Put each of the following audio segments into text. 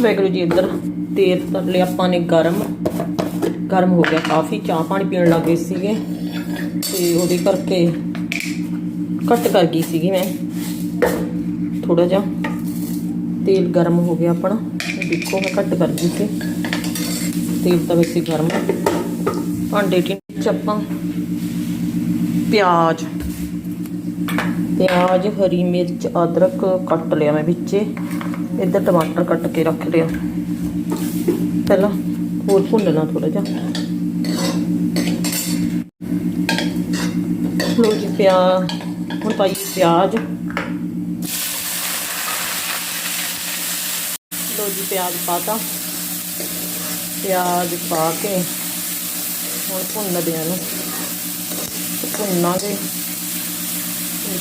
ਵੈਗਰੂ ਜੀ ਇੱਧਰ ਤੇਲ ਤਰ ਲਿਆ, ਆਪਾਂ ਨੇ ਗਰਮ। ਗਰਮ ਹੋ ਗਿਆ ਕਾਫੀ, ਚਾਹ ਪਾਣੀ ਪੀਣ ਲੱਗ ਗਏ ਸੀਗੇ। ਤੇ ਉਹਦੇ ਕਰਕੇ ਕੱਟ ਕਰ ਗਈ ਸੀਗੀ ਮੈਂ। ਥੋੜਾ ਜਿਹਾ ਤੇਲ ਗਰਮ ਹੋ ਗਿਆ ਆਪਣਾ। ਦੇਖੋ ਮੈਂ ਕੱਟ ਕਰ ਗਈ ਸੀ। ਤੇਲ ਤਾਂ ਵੈਸੇ ਗਰਮ। ਭਾਂਡੇ ਚ ਆਪਾਂ ਪਿਆਜ਼ ਪਿਆਜ਼ ਹਰੀ ਮਿਰਚ, ਅਦਰਕ ਕੱਟ ਲਿਆ ਮੈਂ ਵਿੱਚ। ਇੱਧਰ ਟਮਾਟਰ ਕੱਟ ਕੇ ਰੱਖ ਲਿਆ। ਪਹਿਲਾਂ ਹੋਰ ਭੁੰਨਣਾ ਥੋੜਾ ਜਿਹਾ। ਲੋ ਜੀ ਪਿਆ ਹੁਣ ਪਾਈ ਪਿਆਜ਼। ਲੋ ਜੀ ਪਿਆਜ਼ ਪਾਤਾ। ਪਿਆਜ਼ ਪਾ ਕੇ ਹੁਣ ਭੁੰਨਦੇ ਆ ਨੂੰ ਭੁੰਨਾਂਗੇ।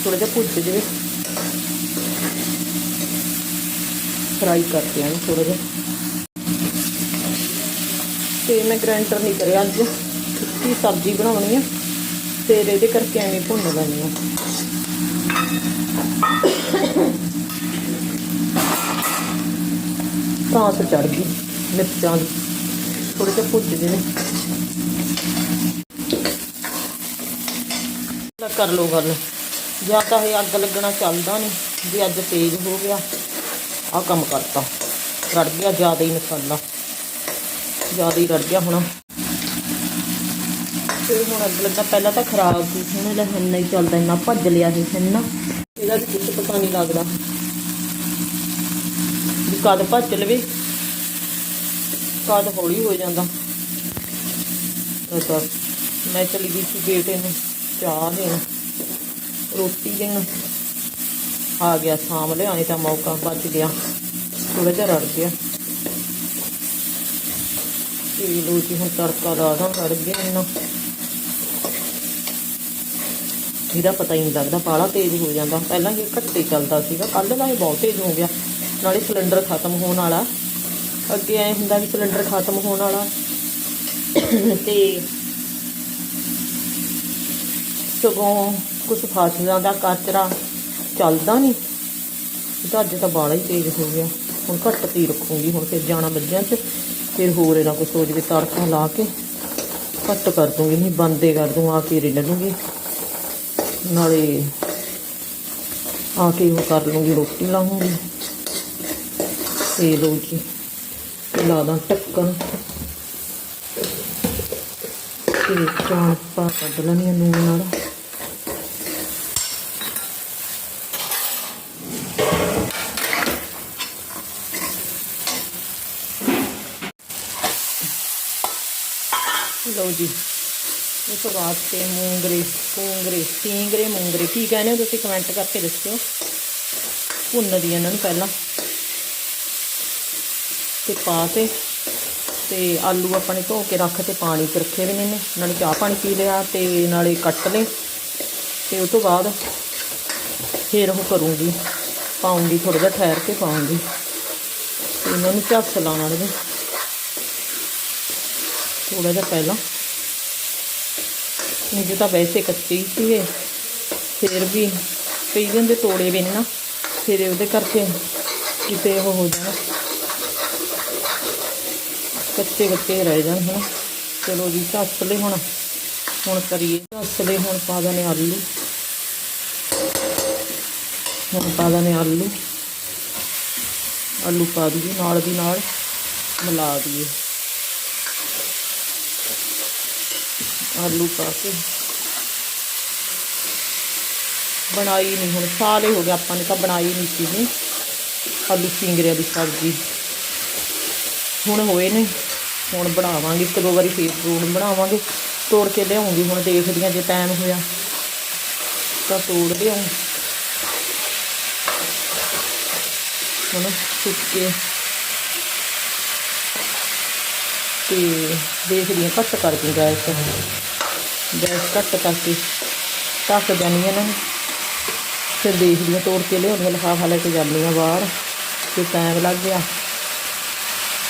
ਥੋੜਾ ਜਿਹਾ ਭੁੱਜ ਜਾਵੇ। ਫਰਾਈ ਕਰਦੇ ਆਂ ਥੋੜਾ ਜਿਹਾ। ਤੇ ਮੈਂ ਗ੍ਰਾਈਂਡਰ ਨਹੀਂ ਕਰਿਆ ਅੱਜ। ਸੁੱਕੀ ਸਬਜ਼ੀ ਬਣਾਉਣੀ ਆ। ਫਿਰ ਇਹਦੇ ਕਰਕੇ ਐਵੇਂ ਭੁੰਨ ਲੈਣੀ ਆ ਤਾਂ ਸ ਚੜ ਗਈ, ਮਿਰਚਾਂ ਦੀ। ਥੋੜੇ ਜਿਹਾ ਭੁੱਜ ਜੇ ਕਰ ਲੋ ਗੱਲ। ਜਾਂ ਤਾਂ ਇਹ ਅੱਗ ਲੱਗਣਾ ਚੱਲਦਾ ਨਹੀਂ ਜੇ ਅੱਜ ਤੇਜ਼ ਹੋ ਗਿਆ। ਆ ਕੰਮ ਕਰਤਾ। ਰੜ ਗਿਆ ਜ਼ਿਆਦਾ ਹੀ ਮਸਾਲਾ ਜ਼ਿਆਦਾ ਹੀ ਰੜ ਗਿਆ ਹੁਣ। ਤੇ ਹੁਣ ਅੱਗ ਲੱਗਾ ਪਹਿਲਾਂ ਤਾਂ ਖਰਾਬ ਸੀ, ਹੁਣ ਇਹਦਾ ਹੰਨਾ ਹੀ ਚੱਲਦਾ, ਇੰਨਾ ਭੱਜ ਲਿਆ ਸੀ ਹੰਨਾ ਇਹਦਾ ਵੀ ਕੁਝ ਪਤਾ ਨਹੀਂ ਲੱਗਦਾ। ਵੀ ਕਦ ਭੱਜ ਲਵੇ, ਕਦ ਹੌਲੀ ਹੋ ਜਾਂਦਾ। ਤਾਂ ਮੈਂ ਚਲੀ ਗਈ ਸੀ ਬੇਟੇ ਨੂੰ ਚਾਹ ਦੇਣ ਰੋਟੀ ਦੇਣ ਆ ਗਿਆ, ਸ਼ਾਮ ਲਿਆਣੇ ਤਾਂ ਮੌਕਾ ਬਚ ਗਿਆ। ਥੋੜਾ ਜਿਹਾ ਰੜ ਗਿਆ। ਤੇ ਲੋ ਜੀ, ਹੁਣ ਤੜਕਾ ਲਾ ਦਾਂ, ਰੜ ਗਿਆ ਇਹਨਾਂ ਇਹਦਾ ਪਤਾ ਹੀ ਨਹੀਂ ਲੱਗਦਾ, ਬਾਹਲਾ ਤੇਜ਼ ਹੋ ਜਾਂਦਾ। ਪਹਿਲਾਂ ਇਹ ਘੱਟੇ ਚੱਲਦਾ ਸੀਗਾ ਕੱਲ ਦਾ ਇਹ ਬਹੁਤ ਤੇਜ਼ ਹੋ ਗਿਆ। ਨਾਲੇ ਸਿਲੰਡਰ ਖਤਮ ਹੋਣ ਵਾਲਾ। ਅੱਗੇ ਐ ਹੁੰਦਾ ਵੀ ਸਿਲੰਡਰ ਖਤਮ ਹੋਣ ਵਾਲਾ। ਤੇ ਸਗੋਂ ਕੁਝ ਫਸ ਦਾ ਕਚਰਾ ਚੱਲਦਾ ਨਹੀਂ ਇਹ ਤਾਂ ਅੱਜ ਤਾਂ ਬਾਲਾ ਹੀ ਤੇਜ਼ ਹੋ ਗਿਆ। ਹੁਣ ਘੱਟ ਤੀ ਰੱਖੂੰਗੀ, ਹੁਣ ਫਿਰ ਜਾਣਾ ਬੱਜਿਆਂ 'ਚ, ਫਿਰ ਹੋਰ ਇਹਨਾਂ ਕੁਝ ਹੋ ਕੇ ਤੜਕਾ ਲਾ ਕੇ ਘੱਟ ਕਰ ਦੂੰਗੀ, ਨਹੀਂ ਬੰਦੇ ਕਰ ਦੂੰ, ਆ ਕੇ ਰਿੰਨ ਲੂੰਗੀ। ਨਾਲੇ ਆ ਕੇ ਉਹ ਕਰ ਲੂੰਗੀ, ਰੋਟੀ ਲਾਉਂਗੀ ਤੇ ਲੋ ਜੀ, ਲਾ ਦਾਂ ਟੱਕਣ ਤੇ ਚਾਹ ਪਾ ਕੱਢ ਲੈਣੀ ਆ ਨੂਨ ਨਾਲ। ਲਓ ਜੀ। ਇਸ ਤੋਂ ਬਾਅਦ ਤੇ ਮੂੰਗਰੇ ਪੂੰਗਰੇ ਟੀਂਗਰੇ ਮੂੰਗਰੇ। ਕੀ ਕਹਿੰਦੇ ਹੋ ਤੁਸੀਂ ਕਮੈਂਟ ਕਰਕੇ ਦੱਸਿਓ। ਭੁੰਨਦੀ ਇਹਨਾਂ ਨੂੰ ਪਹਿਲਾਂ। ਤੇ ਪਾ ਕੇ ਤੇ ਆਲੂ ਆਪਾਂ ਨੇ ਧੋ ਕੇ ਰੱਖ ਤੇ ਪਾਣੀ 'ਚ ਰੱਖੇ ਵੀ ਨੇ ਨਾਲੇ ਚਾਹ ਪਾਣੀ ਪੀ ਲਿਆ ਤੇ ਨਾਲੇ ਕੱਟ ਲਏ। ਤੇ ਉਸ ਤੋਂ ਬਾਅਦ ਫਿਰ ਉਹ ਕਰੂੰਗੀ। ਪਾਉਂਗੀ ਥੋੜਾ ਜਿਹਾ ਠਹਿਰ ਕੇ ਪਾਉਂਗੀ ਤੇ ਇਹਨਾਂ ਨੂੰ ਝੱਸ ਲਾਉਣ ਵਾਲੇ ਥੋੜਾ ਜਿਹਾ ਪਹਿਲਾਂ। ਇਹ ਤਾਂ ਵੈਸੇ ਕੱਚੇ ਹੀ ਸੀਗੇ ਫਿਰ ਵੀ ਕਈ ਦਿਨ ਦੇ ਤੋੜੇ ਵੀ ਨੇ ਨਾ, ਫਿਰ ਉਹਦੇ ਕਰਕੇ ਕਿਤੇ ਉਹ ਹੋ ਜਾਣਾ। ਕੱਚੇ ਕੱਚੇ ਰਹਿ ਜਾਣ ਹੁਣ। ਚਲੋ ਜੀ ਝੱਸ ਹੁਣ। ਹੁਣ ਕਰੀਏ ਝੱਸ ਲੈ ਹੁਣ ਪਾ ਦਨੇ ਆਲੂ। ਹੁਣ ਪਾ ਦਨੇ ਆਲੂ। ਆਲੂ ਪਾ ਦਈਏ, ਨਾਲ ਦੀ ਨਾਲ ਮਿਲਾ ਦਈਏ। ਆਲੂ ਪਾ ਕੇ। ਬਣਾਈ ਨਹੀਂ ਹੁਣ ਸਾਲੇ ਹੋ ਗਏ ਆਪਾਂ ਨੇ ਤਾਂ ਬਣਾਈ ਨਹੀਂ ਸੀ ਆਲੂ ਸਿੰਗਰਿਆਂ ਦੀ ਸਬਜ਼ੀ। ਹੁਣ ਹੋਏ ਨੇ, ਹੁਣ ਬਣਾਵਾਂਗੇ, ਇੱਕ ਦੋ ਵਾਰੀ ਫੇਰ ਹੁਣ ਬਣਾਵਾਂਗੇ। ਤੋੜ ਕੇ ਲਿਆਉਂਗੀ, ਹੁਣ ਦੇਖਦੀ ਹਾਂ ਜੇ ਟਾਈਮ ਹੋਇਆ ਤਾਂ ਤੋੜ ਲਿਆਉਂ ਹੁਣ ਸੁੱਕੇ ਤੇ ਦੇਖਦੀ ਹਾਂ, ਘੱਟ ਕਰ ਦੂੰ ਗੈਸ ਗੈਸ ਘੱਟ ਕਰਕੇ ਢੱਕ ਜਾਨੀ ਇਹਨਾਂ ਨੂੰ। ਫਿਰ ਦੇਖਦੀ ਹਾਂ, ਤੋੜ ਕੇ ਲਿਆਉਂਦੀ ਹਾਂ ਲਿਫਾਫਾ ਲੈ ਕੇ ਜਾਂਦੀ ਹਾਂ ਬਾਹਰ। ਤੇ ਟਾਈਮ ਲੱਗ ਗਿਆ।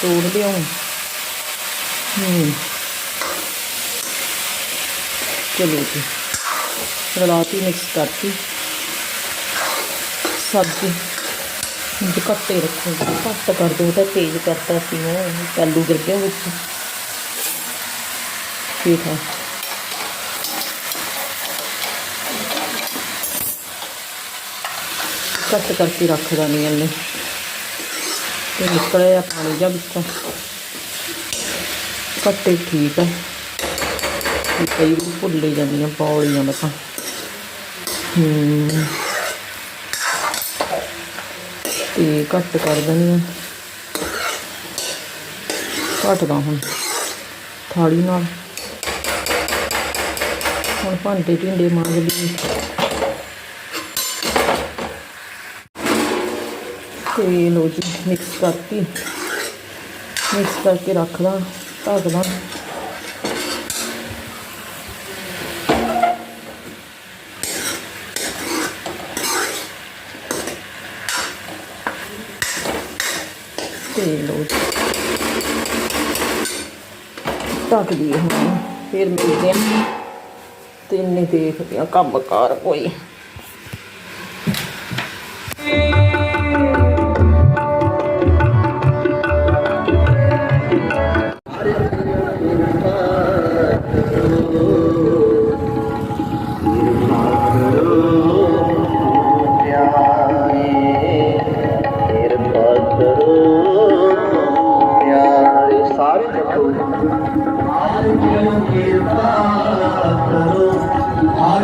ਤੋੜ ਲਿਆਉਂ। ਹੂੰ। ਚਲੋ ਜੀ। ਰਲਾਤੀ ਮਿਕਸ ਕਰਤੀ। ਸਬਜ਼ੀ। ਜੇ ਘੱਟੇ ਰੱਖੂਗੀ ਘੱਟ ਕਰ ਦੋ ਤਾਂ ਤੇਜ਼ ਕਰਤਾ ਸੀ ਮੈਂ ਆਲੂ ਗਿਰ ਗਿਆ ਵਿੱਚ। ਠੀਕ ਹੈ। ਘੱਟ ਕਰਕੇ ਰੱਖਦਾ ਨਹੀਂ ਇਹਨੇ। ਤੇ ਨਿਕਲਿਆ ਪਾਣੀ ਜਾਂ ਵਿੱਚੋਂ। ਘੱਟੇ ਠੀਕ ਹੈ ਤੇ ਕਈ ਵਾਰੀ ਜਾਂਦੀਆਂ, ਪੌੜੀਆਂ ਮੈਂ ਤਾਂ ਹੂੰ। ਤੇ ਘੱਟ ਕਰ ਦਿੰਦੀ ਹਾਂ ਘੱਟਦਾ ਹੁਣ, ਥਾਲੀ ਨਾਲ। ਹੁਣ ਭਾਂਡੇ ਢਿੰਡੇ ਮਾਂਜ ਲਈ। ਤੇ ਲੋ ਜੀ ਮਿਕਸ ਕਰਤੀ। ਮਿਕਸ ਕਰਕੇ ਰੱਖਦਾ ਢੱਕਦਾ ਤੇ ਲੋ ਢੱਕ ਦਈਏ ਹੁਣ। ਫਿਰ ਮਿਲਦੇ ਹਾਂ। ਤੇ ਦੇਖਦੇ ਆ ਕੰਮ ਕਾਰ ਕੋਈ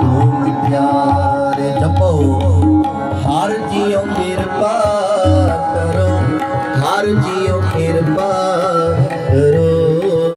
ढोल प्यारे जपो